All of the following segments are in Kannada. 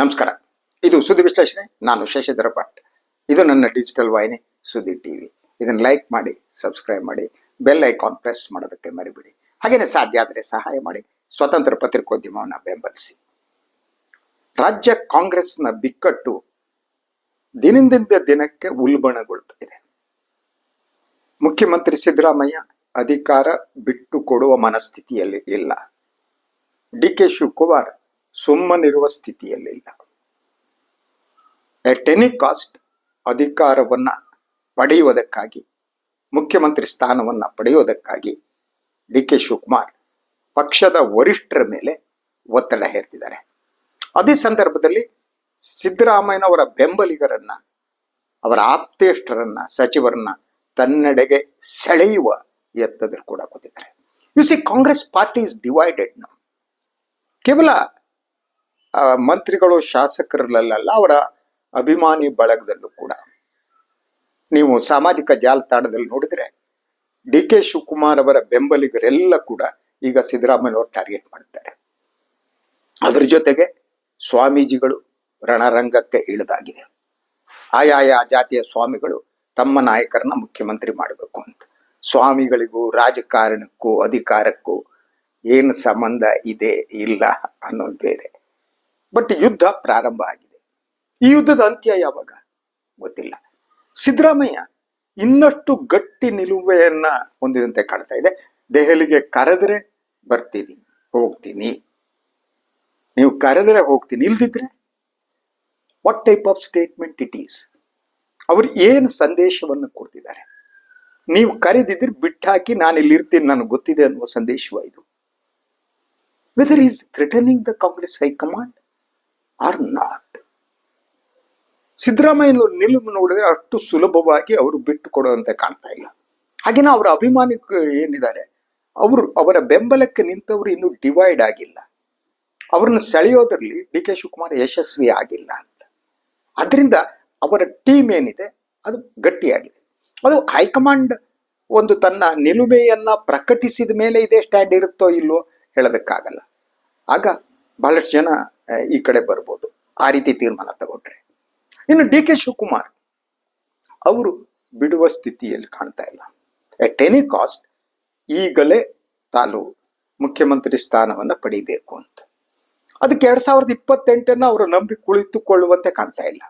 ನಮಸ್ಕಾರ. ಇದು ಸುದ್ದಿ ವಿಶ್ಲೇಷಣೆ. ನಾನು ಶಶಿಧರ ಭಟ್. ಇದು ನನ್ನ ಡಿಜಿಟಲ್ ವಾಹಿನಿ ಸುದ್ದಿ ಟಿವಿ. ಇದನ್ನು ಲೈಕ್ ಮಾಡಿ, ಸಬ್ಸ್ಕ್ರೈಬ್ ಮಾಡಿ, ಬೆಲ್ ಐಕಾನ್ ಪ್ರೆಸ್ ಮಾಡೋದಕ್ಕೆ ಮರಿಬೇಡಿ. ಹಾಗೆಯೇ ಸಾಧ್ಯ ಆದರೆ ಸಹಾಯ ಮಾಡಿ ಸ್ವತಂತ್ರ ಪತ್ರಿಕೋದ್ಯಮವನ್ನು ಬೆಂಬಲಿಸಿ. ರಾಜ್ಯ ಕಾಂಗ್ರೆಸ್ನ ಬಿಕ್ಕಟ್ಟು ದಿನದಿಂದ ದಿನಕ್ಕೆ ಉಲ್ಬಣಗೊಳ್ತಾ ಇದೆ ಮುಖ್ಯಮಂತ್ರಿ ಸಿದ್ದರಾಮಯ್ಯ ಅಧಿಕಾರ ಬಿಟ್ಟು ಕೊಡುವ ಮನಸ್ಥಿತಿಯಲ್ಲಿ ಇಲ್ಲ. ಡಿ ಕೆ ಶಿವಕುಮಾರ್ ಸುಮ್ಮನಿರುವ ಸ್ಥಿತಿಯಲ್ಲಿಲ್ಲ. ಎಟ್ ಎನಿ ಕಾಸ್ಟ್ ಅಧಿಕಾರವನ್ನ ಪಡೆಯುವುದಕ್ಕಾಗಿ, ಮುಖ್ಯಮಂತ್ರಿ ಸ್ಥಾನವನ್ನ ಪಡೆಯುವುದಕ್ಕಾಗಿ ಡಿ ಕೆ ಶಿವಕುಮಾರ್ ಪಕ್ಷದ ವರಿಷ್ಠರ ಮೇಲೆ ಒತ್ತಡ ಹೇರ್ತಿದ್ದಾರೆ. ಅದೇ ಸಂದರ್ಭದಲ್ಲಿ ಸಿದ್ದರಾಮಯ್ಯನವರ ಬೆಂಬಲಿಗರನ್ನ, ಅವರ ಆಪ್ತೇಷ್ಟರನ್ನ, ಸಚಿವರನ್ನ ತನ್ನೆಡೆಗೆ ಸೆಳೆಯುವ ಎತ್ತದಲ್ಲಿ ಕೂಡ ಕೂತಿದ್ದಾರೆ. You see Congress party is divided now ಕೇವಲ ಮಂತ್ರಿಗಳು ಶಾಸಕರಲ್ಲ ಅವರ ಅಭಿಮಾನಿ ಬಳಗದಲ್ಲೂ ಕೂಡ. ನೀವು ಸಾಮಾಜಿಕ ಜಾಲತಾಣದಲ್ಲಿ ನೋಡಿದ್ರೆ ಡಿ ಕೆ ಶಿವಕುಮಾರ್ ಅವರ ಬೆಂಬಲಿಗರೆಲ್ಲ ಕೂಡ ಈಗ ಸಿದ್ದರಾಮಯ್ಯವರು ಟಾರ್ಗೆಟ್ ಮಾಡ್ತಾರೆ. ಅದರ ಜೊತೆಗೆ ಸ್ವಾಮೀಜಿಗಳು ರಣರಂಗಕ್ಕೆ ಇಳಿದಾಗಿದೆ. ಆಯಾಯ ಜಾತಿಯ ಸ್ವಾಮಿಗಳು ತಮ್ಮ ನಾಯಕರನ್ನ ಮುಖ್ಯಮಂತ್ರಿ ಮಾಡಬೇಕು ಅಂತ. ಸ್ವಾಮಿಗಳಿಗೂ, ರಾಜಕಾರಣಕ್ಕೂ, ಅಧಿಕಾರಕ್ಕೂ ಏನು ಸಂಬಂಧ ಇದೆ, ಇಲ್ಲ ಅನ್ನೋದು ಬೇರೆ. ಬಟ್ ಯುದ್ಧ ಪ್ರಾರಂಭ ಆಗಿದೆ. ಈ ಯುದ್ಧದ ಅಂತ್ಯ ಯಾವಾಗ? ಗೊತ್ತಿಲ್ಲ. ಸಿದ್ದರಾಮಯ್ಯ ಇನ್ನಷ್ಟು ಗಟ್ಟಿ ನಿಲುವೆಯನ್ನ ಹೊಂದಿದಂತೆ ಕಾಣ್ತಾ ಇದೆ. ದೆಹಲಿಗೆ ಕರೆದ್ರೆ ಬರ್ತೀನಿ, ಹೋಗ್ತೀನಿ. ನೀವು ಕರೆದ್ರೆ ಹೋಗ್ತೀನಿ, ಇಲ್ದಿದ್ರೆ what type of statement it is ಅವ್ರು ಏನು ಸಂದೇಶವನ್ನು ಕೊಡ್ತಿದ್ದಾರೆ? ನೀವು ಕರೆದಿದ್ರೆ ಬಿಟ್ಟಾಕಿ ನಾನು ಇಲ್ಲಿ ಇರ್ತೀನಿ ನನಗೆ ಗೊತ್ತಿದೆ ಅನ್ನುವ ಸಂದೇಶವ ಇದು. Whether is threatening the Congress high command or not Siddaramaiah ನಿಲುವು ನೋಡಿದ್ರೆ ಅಷ್ಟು ಸುಲಭವಾಗಿ ಅವರು ಬಿಟ್ಟು ಕೊಡುವಂತೆ ಕಾಣ್ತಾ ಇಲ್ಲ. ಹಾಗೇನೋ ಅವರ ಅಭಿಮಾನಿ ಏನಿದ್ದಾರೆ, ಅವರು ಅವರ ಬೆಂಬಲಕ್ಕೆ ನಿಂತವರು ಇನ್ನು ಡಿವೈಡ್ ಆಗಿಲ್ಲ. ಅವ್ರನ್ನ ಸೆಳೆಯೋದ್ರಲ್ಲಿ ಡಿ ಕೆ ಶಿವಕುಮಾರ್ ಯಶಸ್ವಿ ಆಗಿಲ್ಲ ಅಂತ. ಅದರಿಂದ ಅವರ ಟೀಮ್ ಏನಿದೆ, ಅದು ಗಟ್ಟಿಯಾಗಿದೆ. ಅದು ಹೈಕಮಾಂಡ್ ಒಂದು ತನ್ನ ನಿಲುಮೆಯನ್ನ ಪ್ರಕಟಿಸಿದ ಮೇಲೆ ಇದೇ ಸ್ಟ್ಯಾಂಡ್ ಇರುತ್ತೋ ಇಲ್ವೋ ಹೇಳೋದಕ್ಕಾಗಲ್ಲ. ಆಗ ಬಹಳಷ್ಟು ಜನ ಈ ಕಡೆ ಬರ್ಬೋದು. ಆ ರೀತಿ ತೀರ್ಮಾನ ತಗೊಂಡ್ರೆ. ಇನ್ನು ಡಿ ಕೆ ಶಿವಕುಮಾರ್, ಅವರು ಬಿಡುವ ಸ್ಥಿತಿಯಲ್ಲಿ ಕಾಣ್ತಾ ಇಲ್ಲ. ಎಟ್ ಎನಿ ಕಾಸ್ಟ್ ಈಗಲೇ ತಾನು ಮುಖ್ಯಮಂತ್ರಿ ಸ್ಥಾನವನ್ನ ಪಡೀಬೇಕು ಅಂತ. ಅದಕ್ಕೆ ಎರಡ್ ಸಾವಿರದ ಇಪ್ಪತ್ತೆಂಟನ್ನ ಅವರು ನಂಬಿ ಕುಳಿತುಕೊಳ್ಳುವಂತೆ ಕಾಣ್ತಾ ಇಲ್ಲ.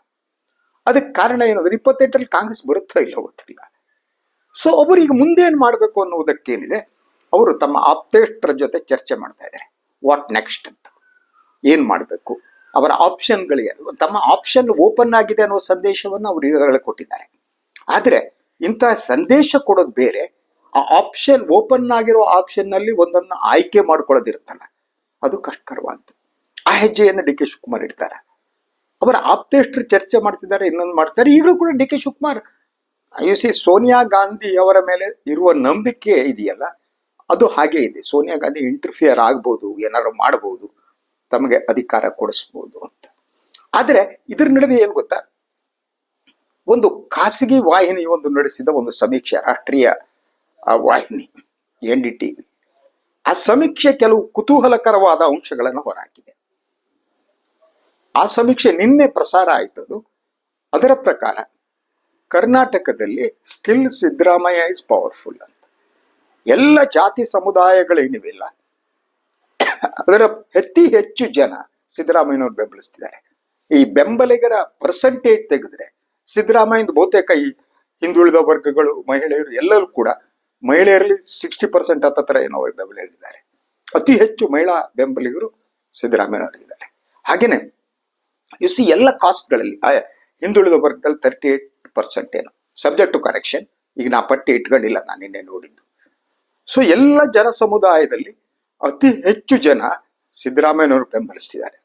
ಅದಕ್ಕೆ ಕಾರಣ ಏನಂದ್ರೆ ಇಪ್ಪತ್ತೆಂಟರಲ್ಲಿ ಕಾಂಗ್ರೆಸ್ ಬರುತ್ತೋ ಇಲ್ಲ ಗೊತ್ತಿಲ್ಲ. ಸೊ ಅವರು ಈಗ ಮುಂದೆ ಏನು ಮಾಡಬೇಕು ಅನ್ನುವುದಕ್ಕೇನಿದೆ, ಅವರು ತಮ್ಮ ಆಪ್ತೇಷ್ಟರ ಜೊತೆ ಚರ್ಚೆ ಮಾಡ್ತಾ ಇದ್ದಾರೆ. ವಾಟ್ ನೆಕ್ಸ್ಟ್ ಅಂತ. ಏನ್ ಮಾಡಬೇಕು? ಅವರ ಆಪ್ಷನ್ಗಳಿಗೆ ತಮ್ಮ ಆಪ್ಷನ್ ಓಪನ್ ಆಗಿದೆ ಅನ್ನೋ ಸಂದೇಶವನ್ನು ಅವರು ಈಗಾಗಲೇ ಕೊಟ್ಟಿದ್ದಾರೆ. ಆದ್ರೆ ಇಂತಹ ಸಂದೇಶ ಕೊಡೋದು ಬೇರೆ. ಆ ಆಪ್ಷನ್ ಓಪನ್ ಆಗಿರೋ ಆಪ್ಷನ್ನಲ್ಲಿ ಒಂದನ್ನ ಆಯ್ಕೆ ಮಾಡ್ಕೊಳ್ಳೋದಿರುತ್ತಲ್ಲ. ಅದು ಕಷ್ಟಕರವಾದ್ದು. ಆ ಹೆಜ್ಜೆಯನ್ನು ಡಿ ಕೆ ಶಿವಕುಮಾರ್ ಇಡ್ತಾರೆ. ಅವರ ಆಪ್ತೇಷ್ಟರು ಚರ್ಚೆ ಮಾಡ್ತಿದ್ದಾರೆ, ಇನ್ನೊಂದು ಮಾಡ್ತಾರೆ ಈಗಲೂ ಕೂಡ D K Shivakumar you see Sonia Gandhi ಅವರ ಮೇಲೆ ಇರುವ ನಂಬಿಕೆ ಇದೆಯಲ್ಲ? ಅದು ಹಾಗೆ ಇದೆ. ಸೋನಿಯಾ ಗಾಂಧಿ ಇಂಟರ್ಫಿಯರ್ ಆಗ್ಬೋದು, ಏನಾದ್ರು ಮಾಡಬಹುದು ತಮಗೆ ಅಧಿಕಾರ ಕೊಡಿಸ್ಬೋದು ಅಂತ. ಆದ್ರೆ ಇದ್ರ ನಡುವೆ ಏನ್ ಗೊತ್ತಾ? ಒಂದು ಖಾಸಗಿ ವಾಹಿನಿ ಒಂದು ನಡೆಸಿದ ಒಂದು ಸಮೀಕ್ಷೆ, ರಾಷ್ಟ್ರೀಯ ವಾಹಿನಿ, ಎನ್ ಡಿ ಟಿವಿ ಆ ಸಮೀಕ್ಷೆ ಕೆಲವು ಕುತೂಹಲಕರವಾದ ಅಂಶಗಳನ್ನು ಹೊರಹಾಕಿದೆ. ಆ ಸಮೀಕ್ಷೆ ನಿನ್ನೆ ಪ್ರಸಾರ ಆಯ್ತದು. ಅದರ ಪ್ರಕಾರ ಕರ್ನಾಟಕದಲ್ಲಿ ಸ್ಟಿಲ್ ಸಿದ್ದರಾಮಯ್ಯ ಇಸ್ ಪವರ್ಫುಲ್ ಅಂತ. ಎಲ್ಲ ಜಾತಿ ಸಮುದಾಯಗಳೇನಿವೆಲ್ಲ ಅದರ ಅತಿ ಹೆಚ್ಚು ಜನ ಸಿದ್ದರಾಮಯ್ಯನವ್ರು ಬೆಂಬಲಿಸ್ತಿದ್ದಾರೆ. ಈ ಬೆಂಬಲಿಗರ ಪರ್ಸೆಂಟೇಜ್ ತೆಗೆದ್ರೆ ಸಿದ್ದರಾಮಯ್ಯದ ಬಹುತೇಕ ಈ ಹಿಂದುಳಿದ ವರ್ಗಗಳು, ಮಹಿಳೆಯರು ಎಲ್ಲರೂ ಕೂಡ ಮಹಿಳೆಯರಲ್ಲಿ ಸಿಕ್ಸ್ಟಿ ಪರ್ಸೆಂಟ್ ಹತ್ತತ್ರ ಏನೋ ಬೆಂಬಲ ಬೆಂಬಲಿಗಿದ್ದಾರೆ ಅತಿ ಹೆಚ್ಚು ಮಹಿಳಾ ಬೆಂಬಲಿಗರು ಸಿದ್ದರಾಮಯ್ಯನವರಿದ್ದಾರೆ ಹಾಗೇನೆ ಯು ಸಿ ಎಲ್ಲ ಕಾಸ್ಟ್ಗಳಲ್ಲಿ ಹಿಂದುಳಿದ ವರ್ಗದಲ್ಲಿ ತರ್ಟಿ ಏಟ್ ಪರ್ಸೆಂಟ್ ಏನು. ಸಬ್ಜೆಕ್ಟ್ ಟು ಕರೆಕ್ಷನ್ ಈಗ ನಾ ಪಟ್ಟಿ ಇಟ್ಕೊಂಡಿಲ್ಲ, ನಾನು ನಿನ್ನೆ ನೋಡಿದ್ದು. ಸೊ ಎಲ್ಲ ಜನ ಸಮುದಾಯದಲ್ಲಿ ಅತಿ ಹೆಚ್ಚು ಜನ ಸಿದ್ದರಾಮಯ್ಯನವರು ಬೆಂಬಲಿಸ್ತಿದ್ದಾರೆ.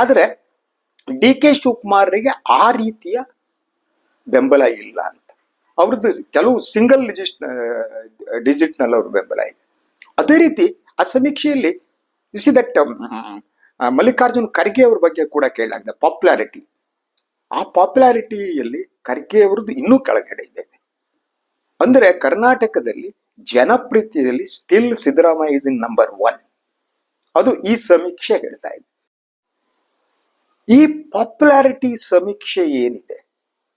ಆದರೆ ಡಿ ಕೆ ಶಿವಕುಮಾರ್ರಿಗೆ ಆ ರೀತಿಯ ಬೆಂಬಲ ಇಲ್ಲ ಅಂತ. ಅವ್ರದ್ದು ಕೆಲವು ಸಿಂಗಲ್ ಡಿಜಿಟ್ ಡಿಜಿಟ್ನಲ್ಲಿ ಅವ್ರ ಬೆಂಬಲ ಇದೆ. ಅದೇ ರೀತಿ ಆ ಸಮೀಕ್ಷೆಯಲ್ಲಿ ಸಿ ದಟ್ ಮಲ್ಲಿಕಾರ್ಜುನ್ ಖರ್ಗೆ ಅವ್ರ ಬಗ್ಗೆ ಕೂಡ ಕೇಳಲಾಗಿದೆ ಪಾಪ್ಯುಲಾರಿಟಿ ಆ ಪಾಪ್ಯುಲಾರಿಟಿಯಲ್ಲಿ ಖರ್ಗೆ ಅವ್ರದ್ದು ಇನ್ನೂ ಕೆಳಗಡೆ ಇದೆ. ಅಂದರೆ ಕರ್ನಾಟಕದಲ್ಲಿ ಜನಪ್ರಿಯತೆಯಲ್ಲಿ still Siddaramaiah is in number one ಅದು ಈ ಸಮೀಕ್ಷೆ ಹೇಳ್ತಾ ಇದೆ. ಈ ಪಾಪ್ಯುಲಾರಿಟಿ ಸಮೀಕ್ಷೆ ಏನಿದೆ?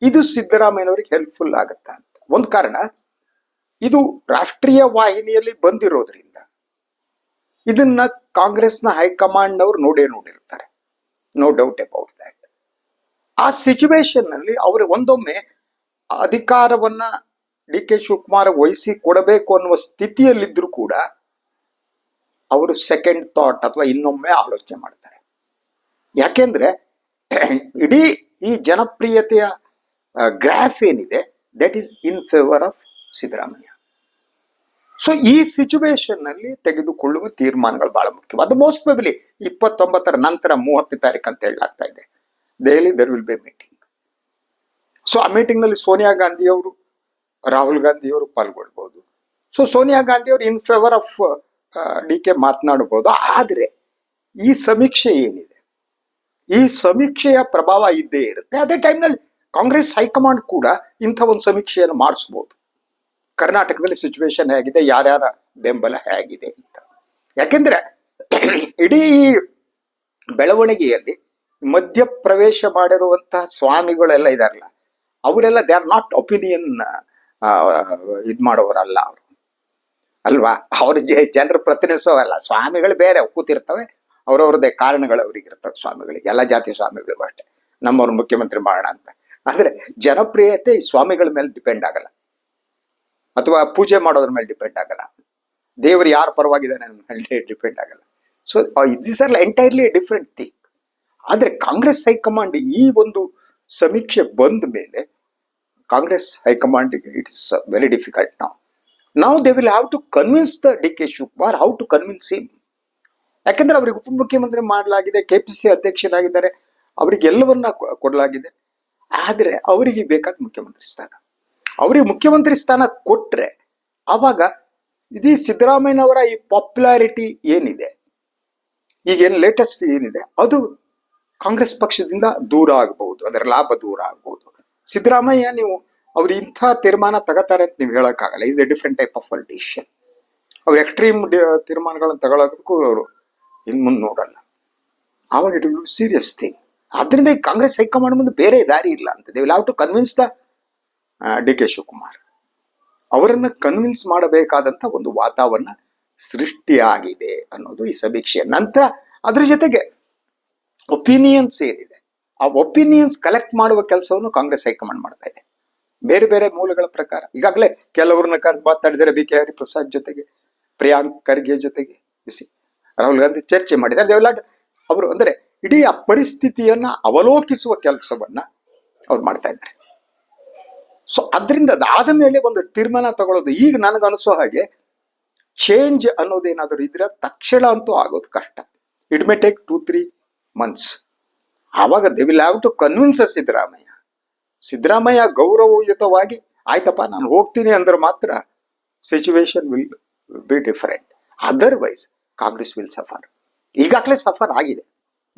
ಇದು ಸಿದ್ದರಾಮಯ್ಯನವ್ರಿಗೆ ಹೆಲ್ಪ್ಫುಲ್ ಆಗುತ್ತಾ ಅಂತ. ಒಂದು ಕಾರಣ, ಇದು ರಾಷ್ಟ್ರೀಯ ವಾಹಿನಿಯಲ್ಲಿ ಬಂದಿರೋದ್ರಿಂದ ಇದನ್ನ ಕಾಂಗ್ರೆಸ್ನ ಹೈಕಮಾಂಡ್ನವ್ರು ನೋಡೇ ನೋಡಿರ್ತಾರೆ. ನೋ ಡೌಟ್ ಅಬೌಟ್ ದಟ್ ಆ ಸಿಚುವೇಶನ್ನಲ್ಲಿ ಅವರು ಒಂದೊಮ್ಮೆ ಅಧಿಕಾರವನ್ನ ಡಿ ಕೆ ಶಿವಕುಮಾರ್ ವಹಿಸಿ ಕೊಡಬೇಕು ಅನ್ನುವ ಸ್ಥಿತಿಯಲ್ಲಿದ್ದರೂ ಕೂಡ ಅವರು ಸೆಕೆಂಡ್ ಥಾಟ್ ಅಥವಾ ಇನ್ನೊಮ್ಮೆ ಆಲೋಚನೆ ಮಾಡ್ತಾರೆ. ಯಾಕೆಂದ್ರೆ ಇಡೀ ಈ ಜನಪ್ರಿಯತೆಯ ಗ್ರಾಫ್ ಏನಿದೆ that is in favour of Siddaramaiah. So ಈ ಸಿಚುವೇಶನ್ನಲ್ಲಿ ತೆಗೆದುಕೊಳ್ಳುವ ತೀರ್ಮಾನಗಳು ಬಹಳ ಮುಖ್ಯ. ಅದು ಮೋಸ್ಟ್ ಪ್ರಾಬಲಿ ಇಪ್ಪತ್ತೊಂಬತ್ತರ ನಂತರ ಮೂವತ್ತನೇ ತಾರೀಕು ಅಂತ ಹೇಳಲಾಗ್ತಾ ಇದೆ. Delhi there will be meeting so ಆ ಮೀಟಿಂಗ್ನಲ್ಲಿ ಸೋನಿಯಾ ಗಾಂಧಿ ಅವರು ರಾಹುಲ್ ಗಾಂಧಿ ಅವರು ಪಾಲ್ಗೊಳ್ಬಹುದು. ಸೊ ಸೋನಿಯಾ ಗಾಂಧಿ ಅವರು in favour of D K ಮಾತನಾಡಬಹುದು. ಆದ್ರೆ, ಈ ಸಮೀಕ್ಷೆ ಏನಿದೆ? ಈ ಸಮೀಕ್ಷೆಯ ಪ್ರಭಾವ ಇದ್ದೇ ಇರುತ್ತೆ. ಅದೇ ಟೈಮ್ನಲ್ಲಿ ಕಾಂಗ್ರೆಸ್ ಹೈಕಮಾಂಡ್ ಕೂಡ ಇಂಥ ಒಂದು ಸಮೀಕ್ಷೆಯನ್ನು ಮಾಡಿಸ್ಬೋದು. ಕರ್ನಾಟಕದಲ್ಲಿ ಸಿಚುವೇಶನ್ ಹೇಗಿದೆ, ಯಾರ್ಯಾರ ಬೆಂಬಲ ಹೇಗಿದೆ ಅಂತ. ಯಾಕೆಂದ್ರೆ, ಇಡೀ ಬೆಳವಣಿಗೆಯಲ್ಲಿ ಮಧ್ಯ ಪ್ರವೇಶ ಮಾಡಿರುವಂತಹ ಸ್ವಾಮಿಗಳೆಲ್ಲ ಇದಾರಲ್ಲ, ಅವರೆಲ್ಲ ದೇ ಆರ್ ನಾಟ್ ಒಪಿನಿಯನ್ ಇದ್ ಮಾಡೋರಲ್ಲ ಅವರು. ಅಲ್ವಾ? ಅವ್ರ ಜನರು ಪ್ರತಿನಿಧಿಸೋವಲ್ಲ. ಸ್ವಾಮಿಗಳು ಬೇರೆ, ಕೂತಿರ್ತವೆ. ಅವ್ರವ್ರದ್ದೇ ಕಾರಣಗಳು ಅವ್ರಿಗೆ ಇರ್ತವೆ ಸ್ವಾಮಿಗಳಿಗೆ. ಎಲ್ಲ ಜಾತಿ ಸ್ವಾಮಿಗಳು ಅಷ್ಟೇ. ನಮ್ಮವ್ರ ಮುಖ್ಯಮಂತ್ರಿ ಮಾಡೋಣ ಅಂತ. ಆದರೆ ಜನಪ್ರಿಯತೆ ಈ ಸ್ವಾಮಿಗಳ ಮೇಲೆ ಡಿಪೆಂಡ್ ಆಗಲ್ಲ. ಅಥವಾ ಪೂಜೆ ಮಾಡೋದ್ರ ಮೇಲೆ ಡಿಪೆಂಡ್ ಆಗಲ್ಲ. ದೇವರು ಯಾರ ಪರವಾಗಿದ್ದಾನೆ ಮೇಲೆ ಡಿಪೆಂಡ್ ಆಗಲ್ಲ. So this are entirely different thing ಆದರೆ ಕಾಂಗ್ರೆಸ್ ಹೈಕಮಾಂಡ್ ಈ ಒಂದು ಸಮೀಕ್ಷೆ ಬಂದ ಮೇಲೆ Congress high command it is very difficult ನಾವು ನಾವು they will have to convince the D K Shivakumar how to convince him ಯಾಕೆಂದ್ರೆ ಅವರಿಗೆ ಉಪಮುಖ್ಯಮಂತ್ರಿ ಮಾಡಲಾಗಿದೆ ಕೆ ಪಿ ಸಿ ಅಧ್ಯಕ್ಷರಾಗಿದ್ದಾರೆ, ಅವರಿಗೆ ಎಲ್ಲವನ್ನ ಕೊಡಲಾಗಿದೆ. ಆದರೆ ಅವರಿಗೆ ಬೇಕಾದ ಮುಖ್ಯಮಂತ್ರಿ ಸ್ಥಾನ. ಅವರಿಗೆ ಮುಖ್ಯಮಂತ್ರಿ ಸ್ಥಾನ ಕೊಟ್ರೆ ಅವಾಗ ಇದೀ ಸಿದ್ದರಾಮಯ್ಯನವರ ಈ ಪಾಪ್ಯುಲಾರಿಟಿ ಏನಿದೆ? ಈಗೇನು ಲೇಟೆಸ್ಟ್ ಏನಿದೆ? ಅದು ಕಾಂಗ್ರೆಸ್ ಪಕ್ಷದಿಂದ ದೂರ ಆಗಬಹುದು, ಅದರ ಲಾಭ ದೂರ ಆಗಬಹುದು. ಸಿದ್ದರಾಮಯ್ಯ, ನೀವು ಅವ್ರು ಇಂಥ ತೀರ್ಮಾನ ತಗೋತಾರೆ ಅಂತ ನೀವು ಹೇಳೋಕ್ಕಾಗಲ್ಲ. Is a different type of politician ಅವ್ರು ಎಕ್ಸ್ಟ್ರೀಮ್ ತೀರ್ಮಾನಗಳನ್ನು ತಗೊಳ್ಳೋದಕ್ಕೂ ಅವರು ಇನ್ನು ಮುಂದೆ ನೋಡಲ್ಲ. ಆವಾಗ ಇಟ್ ವಿಲ್ ಸೀರಿಯಸ್ ಥಿಂಗ್ ಆದ್ರಿಂದ ಈ ಕಾಂಗ್ರೆಸ್ ಹೈಕಮಾಂಡ್ ಮುಂದೆ ಬೇರೆ ದಾರಿ ಇಲ್ಲ ಅಂತ. They will have to convince the D K Shivakumar. ಅವರನ್ನು ಕನ್ವಿನ್ಸ್ ಮಾಡಬೇಕಾದಂಥ ಒಂದು ವಾತಾವರಣ ಸೃಷ್ಟಿಯಾಗಿದೆ ಅನ್ನೋದು ಈ ಸಮೀಕ್ಷೆಯ ನಂತರ ಅದ್ರ ಜೊತೆಗೆ ಒಪಿನಿಯನ್ಸ್ ಏನಿದೆ ಆ ಒಪಿನಿಯನ್ಸ್ ಕಲೆಕ್ಟ್ ಮಾಡುವ ಕೆಲಸವನ್ನು ಕಾಂಗ್ರೆಸ್ ಹೈಕಮಾಂಡ್ ಮಾಡ್ತಾ ಇದೆ. ಬೇರೆ ಬೇರೆ ಮೂಲಗಳ ಪ್ರಕಾರ. ಈಗಾಗಲೇ ಕೆಲವರನ್ನ ಕರೆದು ಮಾತಾಡಿದರೆ ಬಿ ಕೆ ಹರಿಪ್ರಸಾದ್ ಜೊತೆಗೆ, ಪ್ರಿಯಾಂಕ್ ಖರ್ಗೆ ಜೊತೆಗೆ ಬಿಸಿ ರಾಹುಲ್ ಗಾಂಧಿ ಚರ್ಚೆ ಮಾಡಿದ್ದಾರೆ. ದೇವಲಾಡ್ ಅವರು ಅಂದ್ರೆ ಇಡೀ ಆ ಪರಿಸ್ಥಿತಿಯನ್ನ ಅವಲೋಕಿಸುವ ಕೆಲಸವನ್ನ ಅವ್ರು ಮಾಡ್ತಾ ಇದ್ದಾರೆ. ಸೊ ಅದರಿಂದ ಅದಾದ ಮೇಲೆ ಒಂದು ತೀರ್ಮಾನ ತಗೊಳ್ಳೋದು ಈಗ ನನಗನಿಸೋ ಹಾಗೆ ಚೇಂಜ್ ಅನ್ನೋದೇನಾದರೂ ಇದ್ರೆ ತಕ್ಷಣ ಅಂತೂ ಆಗೋದು ಕಷ್ಟ. It may take two three months ಆವಾಗ they will have to convince Siddaramaiah. Siddaramaiah ಗೌರವಯುತವಾಗಿ, ಆಯ್ತಪ್ಪ, ನಾನು ಹೋಗ್ತೀನಿ ಅಂದ್ರೆ ಮಾತ್ರ situation will be different otherwise Congress will suffer ಈಗಾಗಲೇ ಸಫರ್ ಆಗಿದೆ.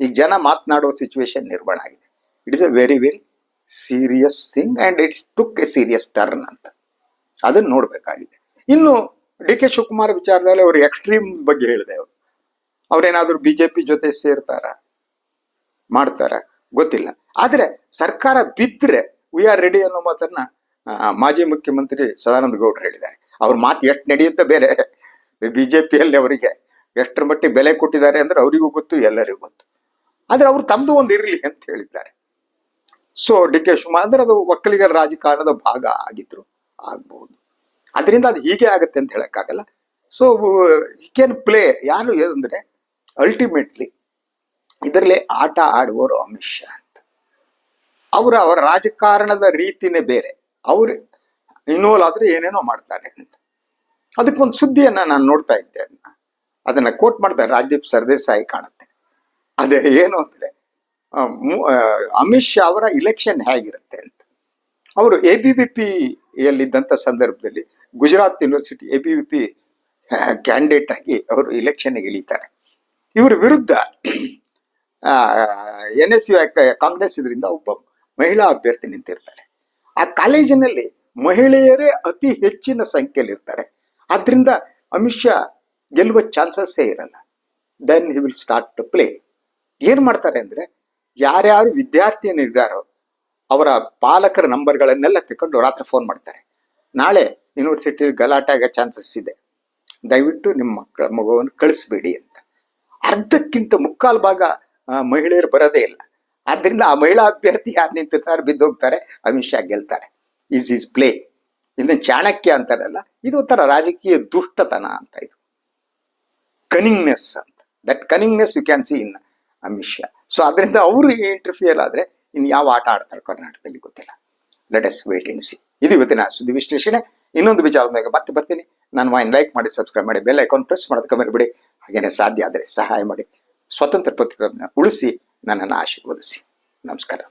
ಈಗ ಜನ ಮಾತನಾಡುವ ಸಿಚುವೇಶನ್ ನಿರ್ಮಾಣ ಆಗಿದೆ. It is a very very serious thing and it's took a serious turn ಅಂತ. ಅದನ್ನು ನೋಡಬೇಕಾಗಿದೆ. ಇನ್ನು ಡಿ ಕೆ ಶಿವಕುಮಾರ್ ವಿಚಾರದಲ್ಲಿ ಅವರು ಎಕ್ಸ್ಟ್ರೀಮ್ ಬಗ್ಗೆ ಹೇಳಿದೆ ಅವರು. ಅವ್ರೇನಾದ್ರೂ ಬಿಜೆಪಿ ಜೊತೆ ಸೇರ್ತಾರ? ಮಾಡ್ತಾರ. ಗೊತ್ತಿಲ್ಲ. ಆದರೆ ಸರ್ಕಾರ ಬಿದ್ದರೆ ವಿ ಆರ್ ರೆಡಿ ಅನ್ನೋ ಮಾತನ್ನ ಮಾಜಿ ಮುಖ್ಯಮಂತ್ರಿ ಸದಾನಂದ ಗೌಡ್ರು ಹೇಳಿದ್ದಾರೆ. ಅವ್ರ ಮಾತು ಎಷ್ಟು ನಡೆಯುತ್ತೆ ಬೇರೆ. ಬಿಜೆಪಿಯಲ್ಲಿ ಅವರಿಗೆ ಎಷ್ಟರ ಮಟ್ಟಿಗೆ ಬೆಲೆ ಕೊಟ್ಟಿದ್ದಾರೆ ಅಂದ್ರೆ ಅವರಿಗೂ ಗೊತ್ತು, ಎಲ್ಲರಿಗೂ ಗೊತ್ತು. ಆದ್ರೆ ಅವ್ರು ತಮ್ಮದು ಒಂದು ಇರಲಿ ಅಂತ ಹೇಳಿದ್ದಾರೆ. ಸೊ ಡಿ ಕೆ ಶಿವಕುಮಾರ್, ಅಂದ್ರೆ ಅದು ಒಕ್ಕಲಿಗರ ರಾಜಕಾರಣದ ಭಾಗ ಆಗಿದ್ರು ಆಗ್ಬಹುದು ಅದರಿಂದ ಅದು ಹೀಗೆ ಆಗುತ್ತೆ ಅಂತ ಹೇಳಕ್ಕಾಗಲ್ಲ. ಸೊ ಕ್ಯಾನ್ ಪ್ಲೇ ಯಾರು ಅಂದ್ರೆ ಅಲ್ಟಿಮೇಟ್ಲಿ ಇದರಲ್ಲಿ ಆಟ ಆಡುವವರು ಅಮಿತ್ ಶಾ ಅಂತ. ಅವರ ಅವರ ರಾಜಕಾರಣದ ರೀತಿನೇ ಬೇರೆ. ಅವರು ಇನ್ವಾಲ್ವ್ ಆದ್ರೆ ಏನೇನೋ ಮಾಡ್ತಾರೆ ಅಂತ. ಅದಕ್ಕೊಂದು ಸುದ್ದಿಯನ್ನ ನಾನು ನೋಡ್ತಾ ಇದ್ದೆ ಅದನ್ನ ಕೋಟ್ ಮಾಡ್ತಾರೆ ರಾಜದೀಪ್ ಸರ್ದೇಸಾಯಿ ಕಾಣುತ್ತೆ. ಅದೇ ಏನು ಅಂದ್ರೆ ಅಮಿತ್ ಶಾ ಅವರ ಇಲೆಕ್ಷನ್ ಹೇಗಿರುತ್ತೆ ಅಂತ. ಅವರು ಎ ಬಿ ವಿ ಪಿ ಯಲ್ಲಿದ್ದಂಥ ಸಂದರ್ಭದಲ್ಲಿ Gujarat university A B V P candidate ಆಗಿ ಅವರು ಇಲೆಕ್ಷನ್ಗೆ ಇಳಿತಾರೆ. ಇವರ ವಿರುದ್ಧ ಎನ್ ಎಸ್ ಯು ಕಾಂಗ್ರೆಸ್ ಇದರಿಂದ ಒಬ್ಬ ಮಹಿಳಾ ಅಭ್ಯರ್ಥಿ ನಿಂತಿರ್ತಾರೆ. ಆ ಕಾಲೇಜಿನಲ್ಲಿ ಮಹಿಳೆಯರೇ ಅತಿ ಹೆಚ್ಚಿನ ಸಂಖ್ಯೆಯಲ್ಲಿ ಇರ್ತಾರೆ. ಆದ್ರಿಂದ ಅಮಿತ್ ಶಾ ಗೆಲ್ಲುವ ಚಾನ್ಸಸ್ಸೇ ಇರಲ್ಲ. Then he will start to play ಏನ್ ಮಾಡ್ತಾರೆ ಅಂದ್ರೆ ಯಾರ್ಯಾರು ವಿದ್ಯಾರ್ಥಿಯನಿದ್ದಾರೋ ಅವರ ಪಾಲಕರ ನಂಬರ್ಗಳನ್ನೆಲ್ಲ ತಗೊಂಡು ರಾತ್ರಿ ಫೋನ್ ಮಾಡ್ತಾರೆ. ನಾಳೆ ಯೂನಿವರ್ಸಿಟಿ ಗಲಾಟೆ ಆಗೋ ಚಾನ್ಸಸ್ ಇದೆ. ದಯವಿಟ್ಟು ನಿಮ್ಮ ಮಕ್ಕಳ ಮಗುವನ್ನು ಕಳಿಸ್ಬೇಡಿ ಅಂತ. ಅರ್ಧಕ್ಕಿಂತ ಮುಕ್ಕಾಲು ಭಾಗ ಮಹಿಳೆಯರು ಬರೋದೇ ಇಲ್ಲ. ಆದ್ರಿಂದ ಆ ಮಹಿಳಾ ಅಭ್ಯರ್ಥಿ ಯಾರು ನಿಂತಿರ್ತಾರೆ ಬಿದ್ದೋಗ್ತಾರೆ ಅಮಿತ್ ಶಾ ಗೆಲ್ತಾರೆ. ಇಸ್ ಇಸ್ ಪ್ಲೇ ಇನ್ನು ಚಾಣಕ್ಯ ಅಂತಾರಲ್ಲ, ಇದು ಒಂಥರ ರಾಜಕೀಯ ದುಷ್ಟತನ ಅಂತ ಇದು. ಕನಿಂಗ್ನೆಸ್ ಅಂತ. That cunningness you can see in Amit Shah. So ಅದರಿಂದ ಅವರು ಇಂಟರ್ಫಿಯರ್ ಆದ್ರೆ ಇನ್ನು ಯಾವ ಆಟ ಆಡ್ತಾರೆ ಕರ್ನಾಟಕದಲ್ಲಿ ಗೊತ್ತಿಲ್ಲ. Let's wait and see ಇದು ಇವತ್ತಿನ ಸುದ್ದಿ ವಿಶ್ಲೇಷಣೆ. ಇನ್ನೊಂದು ವಿಚಾರದಾಗ ಮತ್ತೆ ಬರ್ತೀನಿ. ನಾನು ವೈನ್ ಲೈಕ್ ಮಾಡಿ ಸಬ್ಸ್ಕ್ರೈಬ್ ಮಾಡಿ ಬೆಲ್ ಐಕಾನ್ ಪ್ರೆಸ್ ಮಾಡೋದಕ್ಕೆ ಬಿಡಿ ಹಾಗೇನೆ ಸಾಧ್ಯ ಆದರೆ ಸಹಾಯ ಮಾಡಿ. ಸ್ವತಂತ್ರ ಪತ್ರಿಕೆಗಳನ್ನ ಉಳಿಸಿ ನನ್ನನ್ನು ಆಶೀರ್ವದಿಸಿ. ನಮಸ್ಕಾರ.